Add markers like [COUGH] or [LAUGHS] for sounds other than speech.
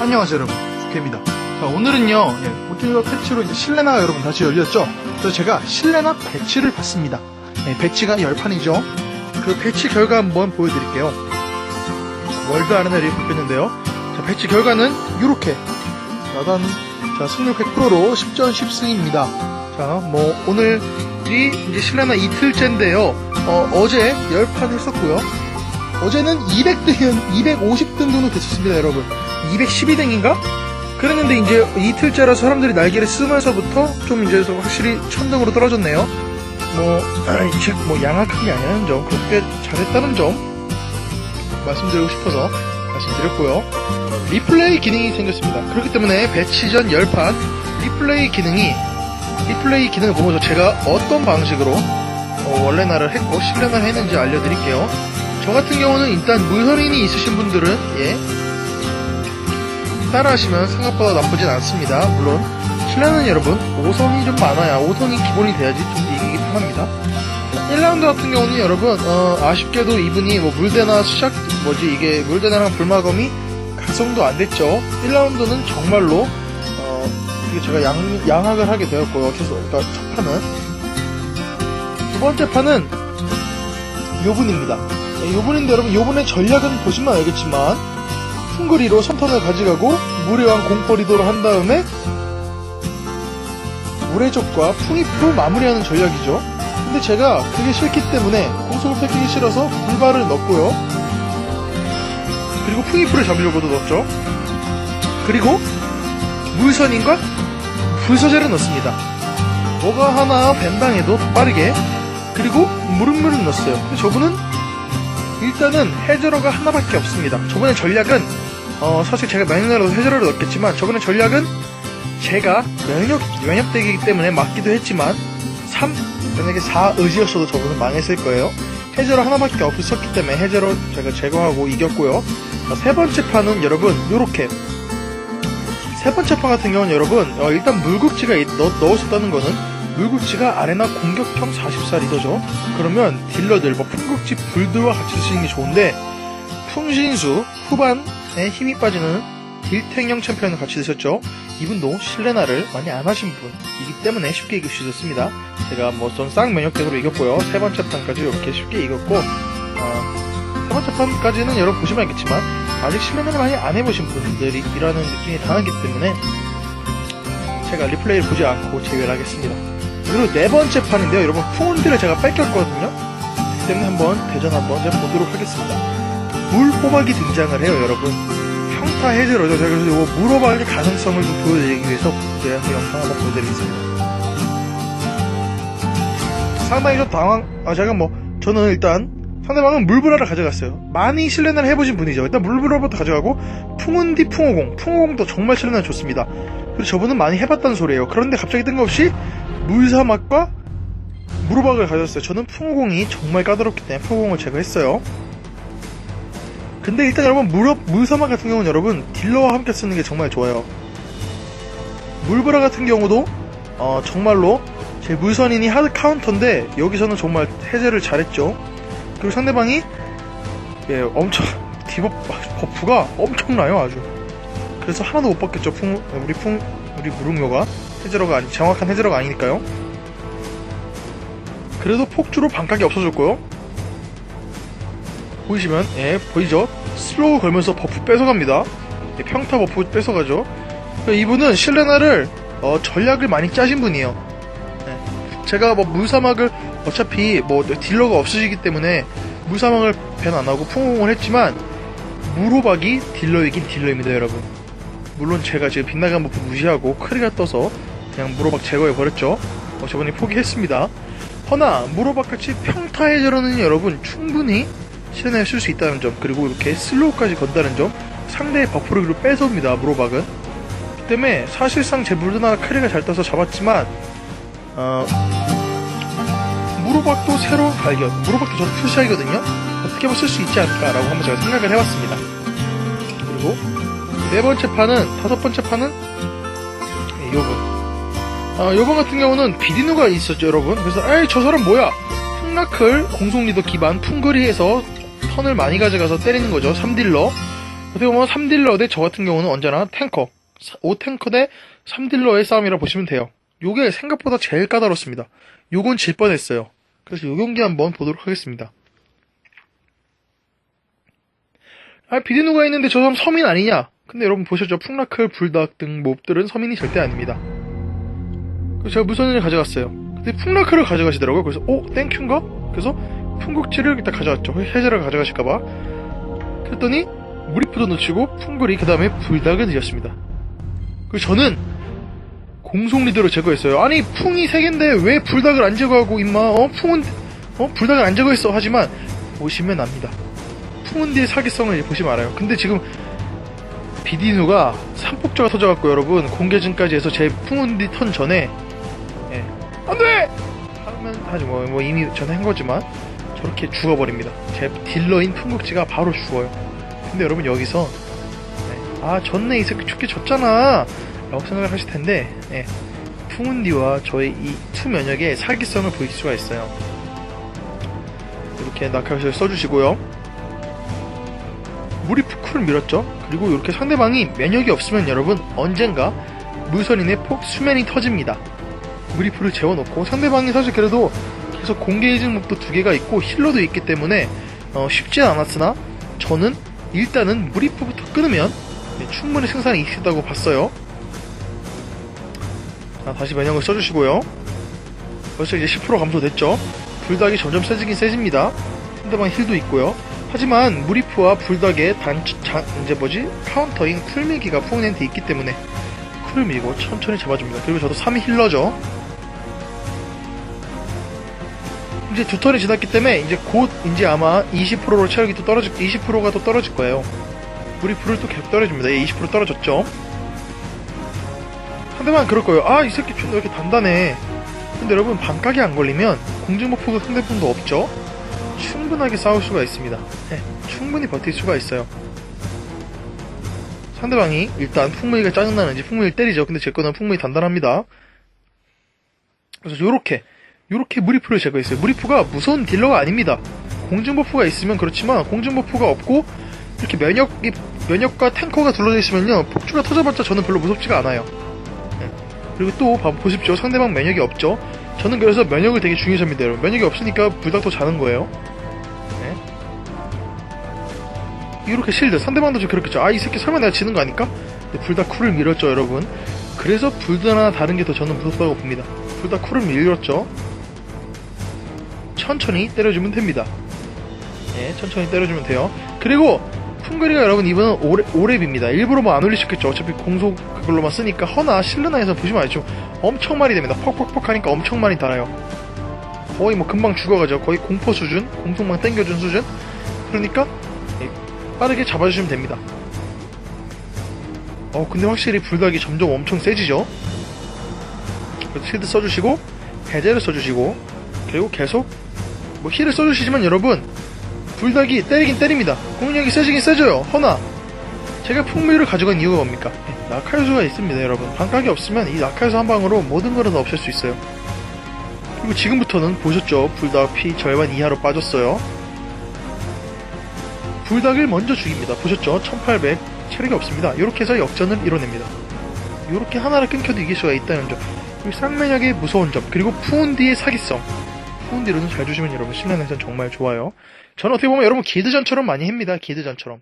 안녕하세요 여러분. 국회입니다. 자 오늘은요 예, 오토리오 패치로 이제 실내나가 여러분 다시 열렸죠? 그래서 제가 실내나 배치를 봤습니다. 예, 배치가 열판이죠? 그 배치 결과 한번 보여드릴게요. 월드 이렇게 바뀌었는데요. 자 배치 결과는 이렇게. 나단 자 승률 100%로 10전 10승입니다. 자 뭐 오늘이 이제 실내나 이틀째인데요. 어, 어제 열판 했었고요. 어제는 200등, 250등 정도 됐었습니다, 여러분. 212등인가? 그랬는데 이제 이틀째라서 사람들이 날개를 쓰면서부터 좀 이제 확실히 천등으로 떨어졌네요. 뭐, 즉, 뭐, 양악한 게 아니라는 점, 그렇게 잘했다는 점, 말씀드리고 싶어서 말씀드렸고요. 리플레이 기능이 생겼습니다. 그렇기 때문에 배치 전 열판, 리플레이 기능이, 리플레이 기능을 보면서 제가 어떤 방식으로 어, 원래 날을 했고, 날 했는지 알려드릴게요. 저 같은 경우는 일단 물선인이 있으신 분들은 예 따라하시면 생각보다 나쁘진 않습니다. 물론 실내는 여러분 5선이 좀 많아야 5선이 기본이 돼야지 좀 이기기 편합니다. 1라운드 같은 경우는 여러분 어, 아쉽게도 이분이 뭐 물대나 수작 뭐지 이게 물대나랑 불마검이 각성도 안 됐죠. 1라운드는 정말로 어, 제가 양, 양악을 하게 되었고요. 어째서 그러니까 첫 판은 두 번째 판은 요분입니다. 네, 요분인데 여러분 요분의 전략은 보시면 알겠지만 퉁거리로 선턴을 가져가고 물의 왕 공포리도를 한 다음에 물의 적과 풍입으로 마무리하는 전략이죠. 근데 제가 그게 싫기 때문에 공속을 뺏기기 싫어서 불발을 넣었고요. 그리고 풍입으로 잡으려고도 넣었죠. 그리고 물선인과 불서제를 넣습니다. 뭐가 하나 벤당해도 더 빠르게 그리고 무릎물을 넣었어요. 근데 저분은 일단은 해저러가 하나밖에 없습니다. 저번에 전략은 어, 사실 제가 마이너로 해저러를 넣었겠지만 저번에 전략은 제가 면역 면역되기 때문에 맞기도 했지만 3 만약에 4 의지였어도 저분은 망했을 거예요. 해저러 하나밖에 없었기 때문에 해저러 제가 제거하고 이겼고요. 자, 세 번째 판은 여러분 요렇게 세 번째 판 같은 경우는 여러분 어, 일단 물국지가 넣, 넣었었다는 거는 물국지가 아레나 공격형 44 리더죠. 그러면 딜러들, 뭐 풍국지 불들과 같이 쓰시는 게 좋은데 풍신수 후반 에 힘이 빠지는 딜탱형 챔피언을 같이 드셨죠. 이분도 실레나를 많이 안 하신 분이기 때문에 쉽게 이길 수 있었습니다. 제가 뭐 전 쌍 면역대으로 이겼고요. 세 번째 판까지 이렇게 쉽게 이겼고 어, 세 번째 판까지는 여러분 보시면 알겠지만 아직 실레나를 많이 안 해보신 분들이라는 느낌이 강하기 때문에 제가 리플레이를 보지 않고 제외를 하겠습니다. 그리고 네 번째 판인데요. 여러분, 풍운들을 제가 뺏겼거든요. 그 때문에 한번 대전 한번 보도록 하겠습니다. 물 호박이 등장을 해요, 여러분. 평타. 제가 그래서 물 호박의 가능성을 좀 보여드리기 위해서 제가 그 영상 한번 보여드리겠습니다. 상당히 좀 당황, 아, 제가 뭐, 저는 일단 상대방은 물브라를 가져갔어요. 많이 실내날 해보신 분이죠. 일단 물브라부터 가져가고, 풍운디 풍호공. 풍호공도 정말 실내날 좋습니다. 그리고 저분은 많이 해봤다는 소리예요. 그런데 갑자기 뜬금없이 물사막과 무로박을 가졌어요. 저는 풍호공이 정말 까다롭기 때문에 풍호공을 제거했어요. 근데 일단 여러분 물, 물사막 같은 경우는 여러분 딜러와 함께 쓰는 게 정말 좋아요. 물브라 같은 경우도 어, 정말로 제 물선인이 하드 카운터인데 여기서는 정말 해제를 잘했죠. 그리고 상대방이 예, 엄청 [LAUGHS] 디버 버프가 엄청나요 아주. 그래서 하나도 못 받겠죠 풍 우리 풍 우리 무릉묘가 해제러가 아니 정확한 해제러가 아니니까요. 그래도 폭주로 반각이 없어졌고요. 보이시면 예 보이죠? 슬로우 걸면서 버프 뺏어갑니다. 예, 평타 버프 뺏어가죠. 이분은 실레나를 어, 전략을 많이 짜신 분이에요. 예, 제가 뭐 물사막을 어차피 뭐 딜러가 없으시기 때문에 물사막을 밴 안 하고 풍공을 했지만 무로박이 딜러이긴 딜러입니다, 여러분. 물론 제가 지금 빛나게 한번 무시하고 크리가 떠서 그냥 무로박 제거해 버렸죠. 어, 저번에 포기했습니다. 허나 무로박같이 평타에 저러는 여러분 충분히 실현해 쓸수 있다는 점 그리고 이렇게 슬로우까지 건다는 점 상대의 버프를 뺏어옵니다 무로박은 그 때문에 사실상 제 물드나 크리가 잘 떠서 잡았지만 어, 무로박도 새로 발견 무로박도 저는 푸시하거든요 어떻게 보면 쓸 수 있지 않을까라고 한번 제가 생각을 해봤습니다 그리고 네 번째 판은 다섯 번째 판은 네, 요분 아, 요번 같은 경우는 비디누가 있었죠, 여러분. 그래서, 에이, 저 사람 뭐야? 풍라클, 공속 리더 기반, 풍거리에서 턴을 많이 가져가서 때리는 거죠, 3딜러. 어떻게 보면 3딜러 대 저 같은 경우는 언제나 탱커. 5탱커 대 3딜러의 싸움이라 보시면 돼요. 요게 생각보다 제일 까다롭습니다. 요건 질 뻔했어요. 그래서 요 경기 한번 보도록 하겠습니다. 아 비디누가 있는데 저 사람 서민 아니냐? 근데 여러분 보셨죠? 풍라클 불닭 등 몹들은 서민이 절대 아닙니다. 그래서 제가 무선을 가져갔어요? 근데 풍라클을 가져가시더라고요. 그래서 어? 땡큐인가? 그래서 풍국지를 일단 가져왔죠. 해제를 가져가실까봐. 그랬더니 무리프도 놓치고 풍글이 그 다음에 불닭을 드셨습니다. 그래서 저는 공속 리더를 제거했어요. 아니 풍이 세 개인데 왜 불닭을 안 제거하고 임마? 어? 풍은 어? 불닭을 안 제거했어. 하지만 보시면 압니다. 풍은디의 사기성을 보시면 알아요. 근데 지금 비디누가 삼폭자가 터져갖고 여러분 공개진까지 해서 제 풍은디 턴 전에 예, 안돼! 하면 하지 뭐, 뭐 이미 전에 한 거지만 저렇게 죽어버립니다. 제 딜러인 풍국지가 바로 죽어요. 근데 여러분 여기서 예, 아 졌네 이 새끼 죽게 졌잖아! 라고 생각을 하실 텐데 예, 풍은디와 저의 이 투 면역의 사기성을 보일 수가 있어요. 이렇게 낙하샷을 써주시고요. 물이 푸크를 밀었죠. 그리고 이렇게 상대방이 면역이 없으면 여러분 언젠가 무선인의 폭 수면이 터집니다. 무리프를 재워놓고 상대방이 사실 그래도 계속 공개 이징 몹도 두 개가 있고 힐러도 있기 때문에 어, 쉽지 않았으나 저는 일단은 무리프부터 끊으면 네, 충분히 생산이 있다고 봤어요. 자, 다시 면역을 써주시고요. 벌써 이제 10% 감소됐죠. 불닭이 점점 세지긴 세집니다. 상대방 힐도 있고요. 하지만 무리프와 불닭의 단, 자, 이제 뭐지? 카운터인 쿨밀기가 푸은한테 있기 때문에 쿨을 밀고 천천히 잡아줍니다. 그리고 저도 3위 힐러죠. 이제 두 턴이 지났기 때문에 이제 곧 이제 아마 20%로 체력이 또 떨어질, 20%가 또 떨어질 거예요. 무리프를 또 계속 떨어집니다. 예, 20% 떨어졌죠. 상대방 그럴 거예요. 아, 이 새끼 존나 왜 이렇게 단단해. 근데 여러분, 반각이 안 걸리면 공중버프가 상대분도 없죠? 충분하게 싸울 수가 있습니다. 네, 충분히 버틸 수가 있어요. 상대방이 일단 풍무이가 짜증나는지 풍무이를 때리죠. 근데 제 거는 풍무이 단단합니다. 그래서 요렇게 요렇게 무리프를 제거했어요. 무리프가 무서운 딜러가 아닙니다. 공중버프가 있으면 그렇지만 공중버프가 없고 이렇게 면역이 면역과 탱커가 둘러져 있으면요 폭주가 터져봤자 저는 별로 무섭지가 않아요. 네. 그리고 또 봐- 보십시오 상대방 면역이 없죠. 저는 그래서 면역을 되게 중요시합니다. 여러분. 면역이 없으니까 불닭도 자는 거예요. 네. 이렇게 실드 상대방도 좀 그렇겠죠. 아 이 새끼 설마 내가 지는 거 아닐까? 근데 불닭 쿨을 밀었죠, 여러분. 그래서 불닭 다른 게 더 저는 무섭다고 봅니다. 불닭 쿨을 밀었죠. 천천히 때려주면 됩니다. 네, 천천히 때려주면 돼요. 그리고 풍거리가 여러분 이번은 오랩, 오랩입니다. 일부러 뭐 안 올리셨겠죠. 어차피 공속 그걸로만 쓰니까 허나 실르나에서 보시면 알죠. 엄청 많이 됩니다. 퍽퍽퍽 하니까 엄청 많이 달아요. 거의 뭐 금방 죽어가죠. 거의 공포 수준, 공속만 땡겨준 수준. 그러니까 예, 빠르게 잡아주시면 됩니다. 어 근데 확실히 불닭이 점점 엄청 세지죠. 실드 써주시고 해제를 써주시고 그리고 계속 뭐 힐을 써주시지만 여러분 불닭이 때리긴 때립니다. 공격이 세지긴 세져요. 허나 제가 풍미를 가져간 이유가 뭡니까? 네, 나카요수가 있습니다, 여러분. 반각이 없으면 이 나카요수 한 방으로 모든 거를 다 없앨 수 있어요. 그리고 지금부터는 보셨죠? 불닭 피 절반 이하로 빠졌어요. 불닭을 먼저 죽입니다. 보셨죠? 1800 체력이 없습니다. 이렇게 해서 역전을 이뤄냅니다. 이렇게 하나를 끊겨도 이길 수가 있다는 점. 그리고 쌍면역의 무서운 점. 그리고 푸운디의 사기성. 푸운디로는 잘 주시면 여러분 신라내전 정말 좋아요. 저는 어떻게 보면 여러분 기드전처럼 많이 합니다. 기드전처럼.